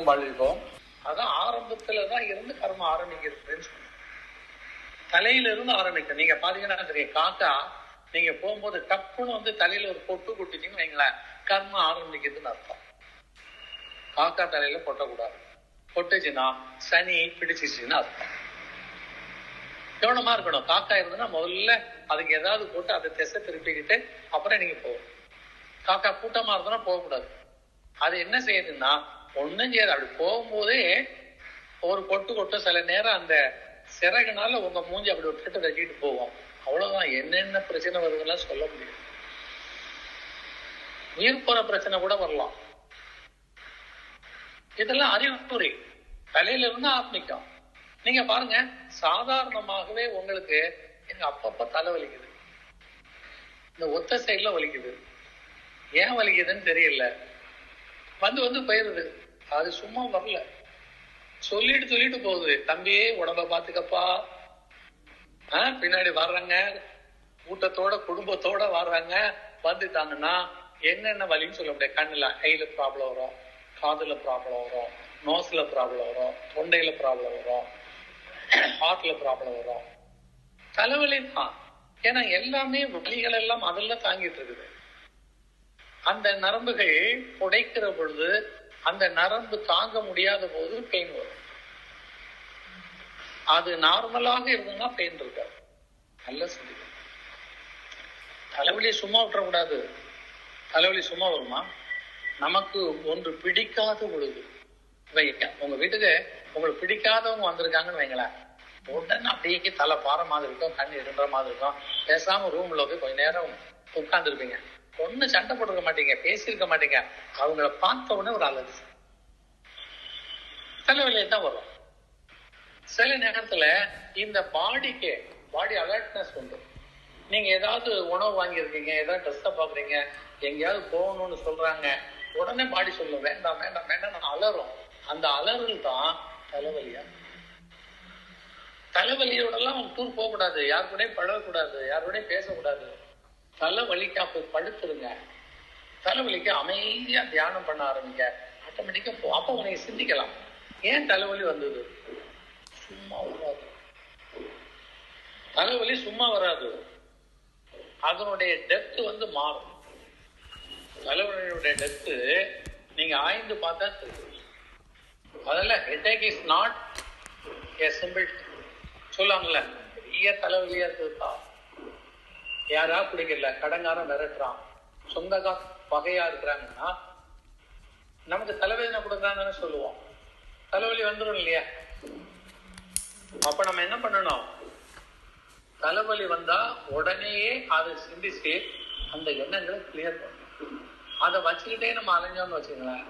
ஓம் வாழ்வோம் அதான் ஆரம்பத்துல தான் இருந்து கர்மம் ஆரம்பிக்கிறதுன்னு சொன்னேன். தலையில இருந்து ஆரம்பிக்கும் நீங்க பாத்தீங்கன்னா தெரியும் காக்கா நீங்க போகும்போது டப்புன்னு வந்து தலையில ஒரு பொட்டு கொட்டிட்டீங்கன்னு வைங்களேன் கர்மம் ஆரம்பிக்கிறதுன்னு அர்த்தம். காக்கா தலையில கொட்டக்கூடாது. கொட்டுச்சுன்னா சனி பிடிச்சிச்சுன்னு அர்த்தம். கவனமா இருக்கணும் காக்கா இருந்ததுன்னா முதல்ல அதுக்கு ஏதாவது போட்டு அதை திசை திருப்பிக்கிட்டு அப்புறம் நீங்க போகணும். காக்கா கூட்டமா இருந்தோம்னா போகக்கூடாது. அது என்ன செய்யுதுன்னா ஒண்ணும் செய்யாது. அப்படி போகும்போதே ஒரு கொட்டு கொட்டு சில நேரம் அந்த சிறகுனால உங்க மூஞ்சி அப்படி விட்டுட்டு வச்சுட்டு போவோம் அவ்வளவுதான். என்னென்ன பிரச்சனை வருதுலாம் சொல்ல முடியும் உயிர் போற பிரச்சனை கூட வரலாம். இதெல்லாம் அறிவுரை. தலையில இருந்து ஆத்மிக்கம் நீங்க பாருங்க சாதாரணமாகவே உங்களுக்கு எனக்கு அப்பப்ப தலை வலிக்குது. இந்த ஒத்த சைடுல வலிக்குது. ஏன் வலிக்குதுன்னு தெரியல. வந்து வந்து போயிருது. அது சும்மா வரல. சொல்லிட்டு சொல்லிட்டு போகுது. தம்பியே உடம்ப பாத்துக்கப்பா. ஆஹ் பின்னாடி வர்றாங்க. கூட்டத்தோட குடும்பத்தோட வர்றாங்க. வந்துட்டாங்கன்னா என்னென்ன வலின்னு சொல்ல முடியாது. கண்ணுல கையில ப்ராப்ளம் வரும். காதுல ப்ராப்ளம் வரும். நோஸ்ல ப்ராப்ளம் வரும். தொண்டையில ப்ராப்ளம் வரும். ஹார்ட்ல ப்ராப்ளம் வரும். தலைவலி தான் ஏன்னா எல்லாமே வலிகள் எல்லாம் அதெல்லாம் தாங்கிட்டு இருக்குது. அந்த நரம்புகள் உடைக்கிற பொழுது அந்த நரம்பு தாங்க முடியாத போது பெயின் வரும். அது நார்மலாக இருந்ததுன்னா பெயின் இருக்காது. நல்ல சிந்திக்கணும். தலைவலி சும்மா விட்டுறக்கூடாது. தலைவலி சும்மா வருமா? நமக்கு ஒன்று பிடிக்காத பொழுது. உங்க வீட்டுக்கு உங்களுக்கு பிடிக்காதவங்க வந்திருக்காங்கன்னு வைங்களேன். உடனே அப்படியே தலை பாற மாதிரி இருக்கும் கண் இருன்ற மாதிரி இருக்கும். பேசாம ரூம்ல போய் கொஞ்ச நேரம் உட்கார்ந்துருப்பீங்க. ஒண்ணு சண்டை போட்டிருக்க மாட்டீங்க பேசியிருக்க மாட்டீங்க. அவங்கள பார்த்த உடனே ஒரு அலர்ஜி தலைவலியை தான் வரும். சில நேரத்துல இந்த பாடிக்கு பாடி அலர்ட்னஸ் உண்டு. நீங்க ஏதாவது உணவு வாங்கியிருக்கீங்க ஏதாவது ட்ரெஸ்ஸை பாக்குறீங்க எங்கேயாவது போகணும்னு சொல்றாங்க உடனே பாடி சொல்லும் வேண்டாம் வேண்டாம் வேண்டாம் நான் அலறும். அந்த அலறல் தான் தலைவலியா? தலைவலியோடலாம் டூர் போகக்கூடாது. யார் கூடயும் பழகக்கூடாது. யார் கூடயும் பேசக்கூடாது. தலைவலிக்கா போய் படுத்துருங்க. தலைவலிக்கு அமைதியா தியானம் பண்ண ஆரம்பிங்க. ஆட்டோமேட்டிக்கா போ அப்போ உனக்கு சிந்திக்கலாம். ஏன் தலைவலி வந்தது? சும்மா வராது தலைவலி சும்மா வராது. அதனுடைய டெப்த் வந்து மாறும். தலைவலியுடைய டெப்த் நீங்க ஆய்ந்து பார்த்தா தெரியும். அதெல்லாம் headache is not a simple சொல்லுவாங்கல்ல பெரிய தலைவலியா இருக்குதுப்பா யாரா பிடிக்கல கடங்காரன் மிரட்டுறான். சொந்தக்கா பகையா இருக்கிறாங்கன்னா நமக்கு தலைவேதனை கொடுக்குறாங்கன்னு சொல்லுவோம். தலைவலி வந்துடும் இல்லையா? அப்ப நம்ம என்ன பண்ணணும்? தலைவலி வந்தா உடனேயே அதை சிந்திச்சு அந்த எண்ணங்களை கிளியர் பண்ணணும். அதை வச்சுக்கிட்டே நம்ம அலைஞ்சோம்னு வச்சுக்கலாம்